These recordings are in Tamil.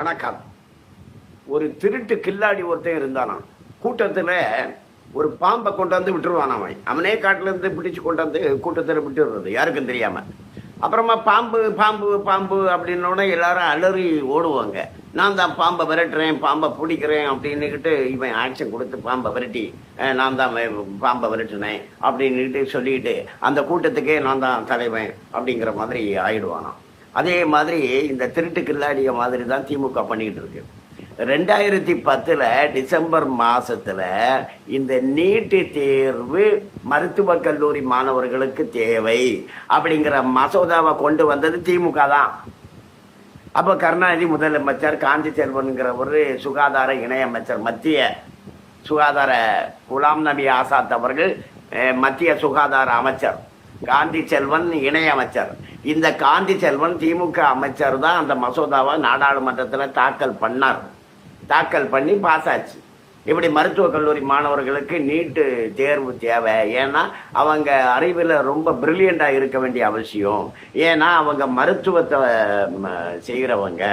வணக்கம் ஒரு திருட்டு கில்லாடி ஒருத்தன் இருந்தானா? கூட்டத்தில் ஒரு பாம்பை கொண்டாந்து விட்டுருவான் அவன்? அவனே காட்டிலேருந்து பிடிச்சு கொண்டாந்து கூட்டத்தில் விட்டுடுறது யாருக்கும் தெரியாமல் அப்புறமா பாம்பு பாம்பு பாம்பு அப்படின்னோடனே எல்லாரும் அலறி ஓடுவாங்க. நான் தான் பாம்பை விரட்டுறேன் பாம்பை பிடிக்கிறேன் அப்படின்னுக்கிட்டு இவன் ஆக்ஷன் கொடுத்து பாம்பை விரட்டி நான் தான் பாம்பை விரட்டினேன் அப்படின்னுக்கிட்டு சொல்லிட்டு அந்த கூட்டத்துக்கே நான் தான் தலைவன் அப்படிங்கிற மாதிரி ஆயிடுவானான் அதே மாதிரி இந்த திருட்டு கில்லாடிய மாதிரி தான் திமுக பண்ணிக்கிட்டு இருக்கு. ரெண்டாயிரத்தி பத்தில் டிசம்பர் மாதத்தில் இந்த நீட்டு தேர்வு மருத்துவக் கல்லூரி மாணவர்களுக்கு தேவை அப்படிங்கிற மசோதாவை கொண்டு வந்தது திமுக தான். அப்போ கருணாநிதி முதலமைச்சர் காந்தி செல்வன்கிறவர் சுகாதார இணையமைச்சர் மத்திய சுகாதார குலாம் நபி ஆசாத் அவர்கள் மத்திய சுகாதார அமைச்சர். காந்தி செல்வன் இணையமைச்சர் இந்த காந்தி செல்வன் திமுக அமைச்சர் தான் அந்த மசோதாவை நாடாளுமன்றத்தில் தாக்கல் பண்ணார். தாக்கல் பண்ணி பாஸ் ஆச்சு. இப்படி மருத்துவக் கல்லூரி மாணவர்களுக்கு நீட்டு தேர்வு தேவை. ஏன்னா அவங்க அறிவில் ரொம்ப பிரில்லியண்டாக இருக்க வேண்டிய அவசியம். ஏன்னா அவங்க மருத்துவத்தை செய்கிறவங்க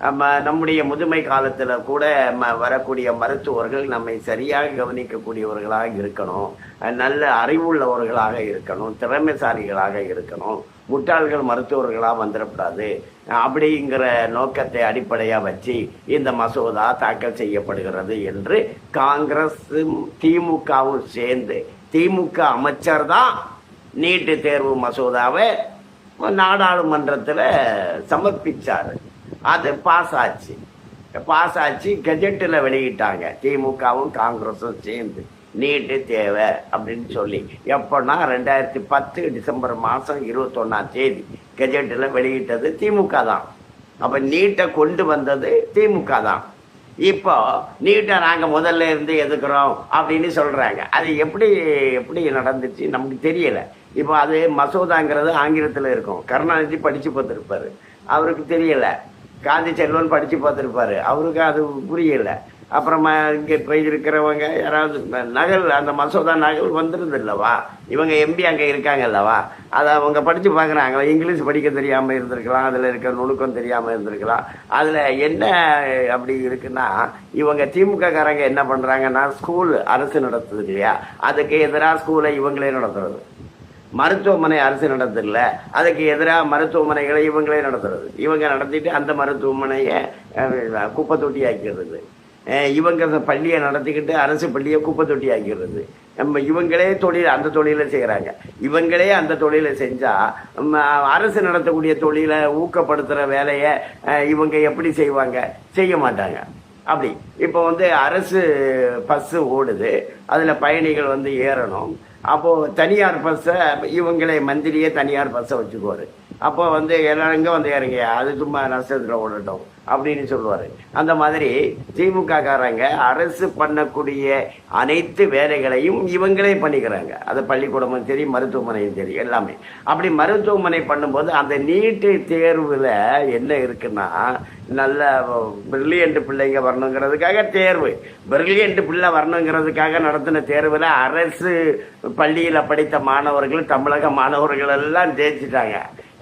நம்ம நம்முடைய முதுமை காலத்தில் கூட ம- வரக்கூடிய மருத்துவர்கள் நம்மை சரியாக கவனிக்கக்கூடியவர்களாக இருக்கணும். நல்ல அறிவுள்ளவர்களாக இருக்கணும் திறமைசாலிகளாக இருக்கணும். முட்டாள்கள் மருத்துவர்களாக வந்துடக்கூடாது. அப்படிங்கிற நோக்கத்தை அடிப்படையாக வச்சு இந்த மசோதா தாக்கல் செய்யப்படுகிறது என்று காங்கிரஸும் திமுகவும் சேர்ந்து திமுக அமைச்சர் தான் நீட்டு தேர்வு மசோதாவை நாடாளுமன்றத்தில் சமர்ப்பிச்சாரு. அது பாஸ் ஆச்சு பாஸ் ஆச்சு கெஜெட்டில் வெளியிட்டாங்க. திமுகவும் காங்கிரஸும் சேர்ந்து நீட்டு தேவை அப்படின்னு சொல்லி. எப்போன்னா ரெண்டாயிரத்தி பத்து டிசம்பர் மாதம் இருபத்தொன்னாம் தேதி கெஜெட்டில் வெளியிட்டது திமுக தான். அப்போ நீட்டை கொண்டு வந்தது திமுக தான். இப்போ நீட்டை நாங்கள் முதல்ல இருந்து எதுக்குறோம் அப்படின்னு சொல்கிறாங்க அது எப்படி எப்படி நடந்துச்சு நமக்கு தெரியலை. இப்போ அது மசோதாங்கிறது ஆங்கிலத்தில் இருக்கும். கருணாநிதி படித்து பார்த்துருப்பார். அவருக்கு தெரியலை. காந்தி செல்வன் படித்து பார்த்துருப்பாரு. அவருக்கு அது புரியலை. அப்புறமா இங்கே இப்போ இருக்கிறவங்க யாராவது நகல் அந்த மசோதா நகல் வந்துருது இல்லவா இவங்க எம்பி அங்கே இருக்காங்க அல்லவா அதை அவங்க படித்து பார்க்குறாங்க இங்கிலீஷ் படிக்க தெரியாமல் இருந்திருக்கலாம். அதில் இருக்க நுணுக்கம் தெரியாமல் இருந்திருக்கலாம். அதில் என்ன அப்படி இருக்குன்னா இவங்க திமுக காரங்க என்ன பண்ணுறாங்கன்னா ஸ்கூல் அரசு நடத்துது இல்லையா? அதுக்கு எதிராக ஸ்கூலை இவங்களே நடத்துறது. மருத்துவமனை அரசு நடத்தல அதுக்கு எதிராக மருத்துவமனைகளை இவங்களே நடத்துறது. இவங்க நடத்திட்டு அந்த மருத்துவமனையை குப்பை தொட்டி ஆக்கிறது இவங்க பள்ளியை நடத்திக்கிட்டு அரசு பள்ளியை குப்பை தொட்டி ஆக்கிறது நம்ம இவங்களே தொழில் அந்த தொழிலை செய்கிறாங்க இவங்களே அந்த தொழிலை செஞ்சால் அரசு நடத்தக்கூடிய தொழிலை ஊக்கப்படுத்துகிற வேலையை இவங்க எப்படி செய்வாங்க? செய்ய மாட்டாங்க. அப்படி. இப்போ வந்து அரசு பஸ்ஸு ஓடுது. அதில் பயணிகள் வந்து ஏறணும். அப்போது தனியார் பஸ்ஸை இவங்களே மந்திரியே தனியார் பஸ்ஸை வச்சுக்குவார். அப்போ வந்து எல்லாருங்க வந்து இறங்க அது சும்மா நஷ்டத்தில் ஓடட்டும் அப்படின்னு சொல்லுவார். அந்த மாதிரி திமுக காரங்க அரசு பண்ணக்கூடிய அனைத்து வேலைகளையும் இவங்களே பண்ணிக்கிறாங்க. அது பள்ளிக்கூடமும் சரி மருத்துவமனையும் சரி எல்லாமே. அப்படி மருத்துவமனை பண்ணும்போது அந்த நீட்டு தேர்வில் என்ன இருக்குன்னா நல்ல பிரில்லியன்ட் பிள்ளைங்க வரணுங்கிறதுக்காக தேர்வு. பிரில்லியன்ட் பிள்ளை வரணுங்கிறதுக்காக நடத்தின தேர்வில் அரசு பள்ளியில் படித்த மாணவர்கள் தமிழக மாணவர்கள் எல்லாம் ஜெயிச்சிட்டாங்க.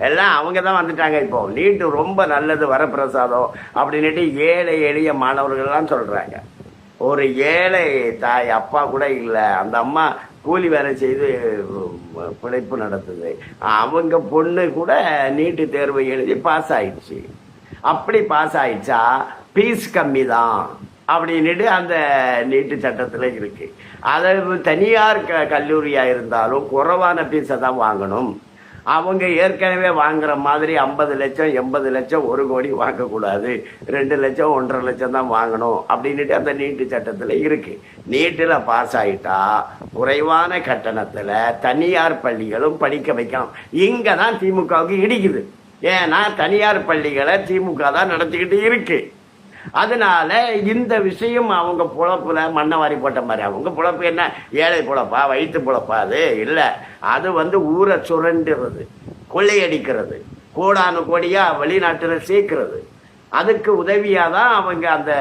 எல்லாம் அவங்க தான் வந்துட்டாங்க இப்போ. நீட்டு ரொம்ப நல்லது வரப்பிரசாதம் அப்படின்னுட்டு ஏழை எளிய மாணவர்கள்லாம் சொல்கிறாங்க ஒரு ஏழை தாய் அப்பா கூட இல்லை. அந்த அம்மா கூலி வேலை செய்து பிழைப்பு நடத்துது. அவங்க பொண்ணு கூட நீட்டு தேர்வு எழுதி பாஸ் ஆயிடுச்சு. அப்படி பாஸ் ஆயிடுச்சா? ஃபீஸ் கம்மி தான் அப்படின்னுட்டு அந்த நீட்டு சட்டத்தில் இருக்கு. அதாவது தனியார் க கல்லூரியாக இருந்தாலும் குறைவான ஃபீஸை தான் வாங்கணும். அவங்க ஏற்கனவே வாங்குற மாதிரி ஐம்பது லட்சம் எண்பது லட்சம் ஒரு கோடி வாங்கக்கூடாது. ரெண்டு லட்சம் ஒன்றரை லட்சம் தான் வாங்கணும் அப்படின்னுட்டு அந்த நீட்டு சட்டத்தில் இருக்குது நீட்டில் பாஸ் ஆகிட்டா குறைவான கட்டணத்தில் தனியார் பள்ளிகளும் படிக்க வைக்கணும். இங்கே தான் திமுகவுக்கு இடிக்குது. ஏன்னா தனியார் பள்ளிகளை திமுக தான் நடத்திக்கிட்டு இருக்குது அதனால இந்த விஷயம் அவங்க பொழப்புல மண்ணை வாரி போட்ட மாதிரி. அவங்க பொழப்பு என்ன? ஏழை பொழப்பா? வயிற்று பொழப்பா அது? இல்லை. அது வந்து ஊரை சுரண்டுறது கொள்ளையடிக்கிறது கோடானு கோடியாக வெளிநாட்டில் சேர்க்கிறது. அதுக்கு உதவியாக தான் அவங்க அந்த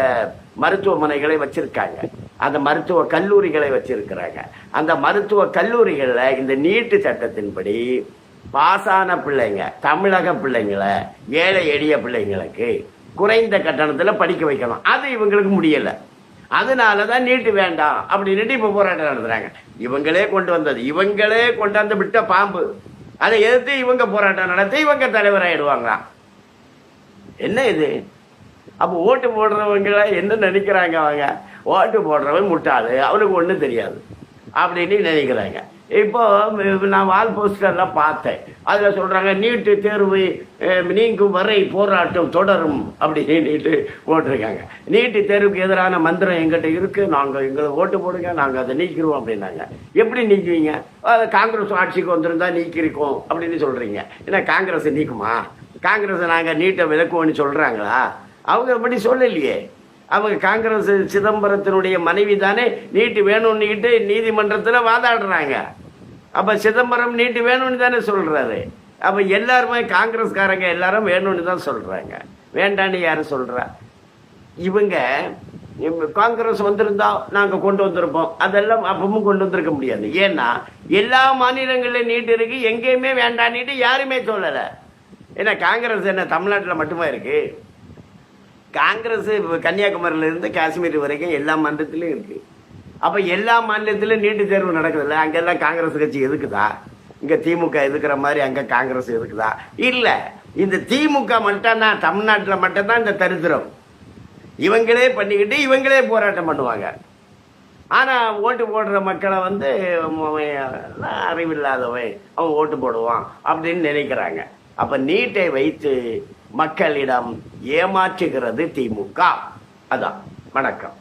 மருத்துவமனைகளை வச்சிருக்காங்க. அந்த மருத்துவ கல்லூரிகளை வச்சிருக்கிறாங்க. அந்த மருத்துவ கல்லூரிகளில் இந்த நீட்டு சட்டத்தின்படி பாசான பிள்ளைங்க தமிழக பிள்ளைங்களை ஏழை எளிய பிள்ளைங்களுக்கு குறைந்த கட்டணத்தில் படிக்க வைக்கணும். அது இவங்களுக்கு முடியலை. அதனால தான் நீட்டு வேண்டாம். அப்படின்னுட்டு இப்போ போராட்டம் நடத்துகிறாங்க இவங்களே கொண்டு வந்தது. இவங்களே கொண்டாந்து விட்ட பாம்பு. அதை எதிர்த்து இவங்க போராட்டம் நடத்தி இவங்க தலைவராயிடுவாங்களாம் என்ன இது? அப்போ ஓட்டு போடுறவங்கள என்ன நினைக்கிறாங்க அவங்க? ஓட்டு போடுறவன் முட்டாளு. அவனுக்கு ஒன்றும் தெரியாது. அப்படின்னு நினைக்கிறாங்க. இப்போது நான் வால் போஸ்டர்லாம் பார்த்தேன். அதில் சொல்கிறாங்க நீட்டு தேர்வு நீங்கும் வரை போராட்டம் தொடரும் அப்படின்னு போட்டிருக்காங்க. நீட்டு தேர்வுக்கு எதிரான மந்திரம் எங்கிட்ட இருக்குது நாங்கள் எங்களை ஓட்டு போடுங்க நாங்கள் அதை நீக்கிடுவோம் அப்படின்னாங்க. எப்படி நீக்குவீங்க? அது காங்கிரஸ் ஆட்சிக்கு வந்திருந்தா நீக்கிருக்கோம் அப்படின்னு சொல்கிறீங்க ஏன்னா காங்கிரஸ் நீக்குமா? காங்கிரஸ் நாங்கள் நீட்டை விளக்குவோம்னு சொல்கிறாங்களா அவங்க அப்படி சொல்லலையே. அவங்க காங்கிரஸ் சிதம்பரத்தினுடைய மனைவி தானே நீட்டு வேணும்னுக்கிட்டு நீதிமன்றத்தில் வாதாடுறாங்க. அப்போ சிதம்பரம் நீட்டு வேணும்னு தானே சொல்கிறாரு அப்போ எல்லாருமே காங்கிரஸ்காரங்க எல்லாரும் வேணும்னு தான் சொல்கிறாங்க வேண்டான்னு யாரும் சொல்கிறா இவங்க இவங்க காங்கிரஸ் வந்திருந்தா நாங்கள் கொண்டு வந்திருப்போம். அதெல்லாம் அப்பவும் கொண்டு வந்திருக்க முடியாது. ஏன்னா எல்லா மாநிலங்களிலும் நீட்டு இருக்கு. எங்கேயுமே வேண்டான்னுட்டு யாருமே சொல்லலை. ஏன்னா காங்கிரஸ் என்ன தமிழ்நாட்டில் மட்டுமா இருக்கு? காங்கிரஸ் கன்னியாகுமரியிலேருந்து காஷ்மீர் வரைக்கும் எல்லா மன்றத்திலையும் இருக்குது அப்ப எல்லா மாநிலத்திலும் நீட்டு தேர்வு நடக்குதுல்ல? அங்கெல்லாம் காங்கிரஸ் கட்சி எதுக்குதா? இங்க திமுக எதுக்குற மாதிரி அங்க காங்கிரஸ் எதுக்குதா? இல்ல இந்த திமுக மட்டும் தான் தமிழ்நாட்டில் மட்டும்தான் இந்த தரித்திரம். இவங்களே பண்ணிக்கிட்டு இவங்களே போராட்டம் பண்ணுவாங்க. ஆனா ஓட்டு போடுற மக்களை வந்து அவன் அறிவில்லாதவன் அவன் ஓட்டு போடுவான் அப்படின்னு நினைக்கிறாங்க. அப்ப நீட்டை வைத்து மக்களிடம் ஏமாற்றுகிறது திமுக. அதான் வணக்கம்.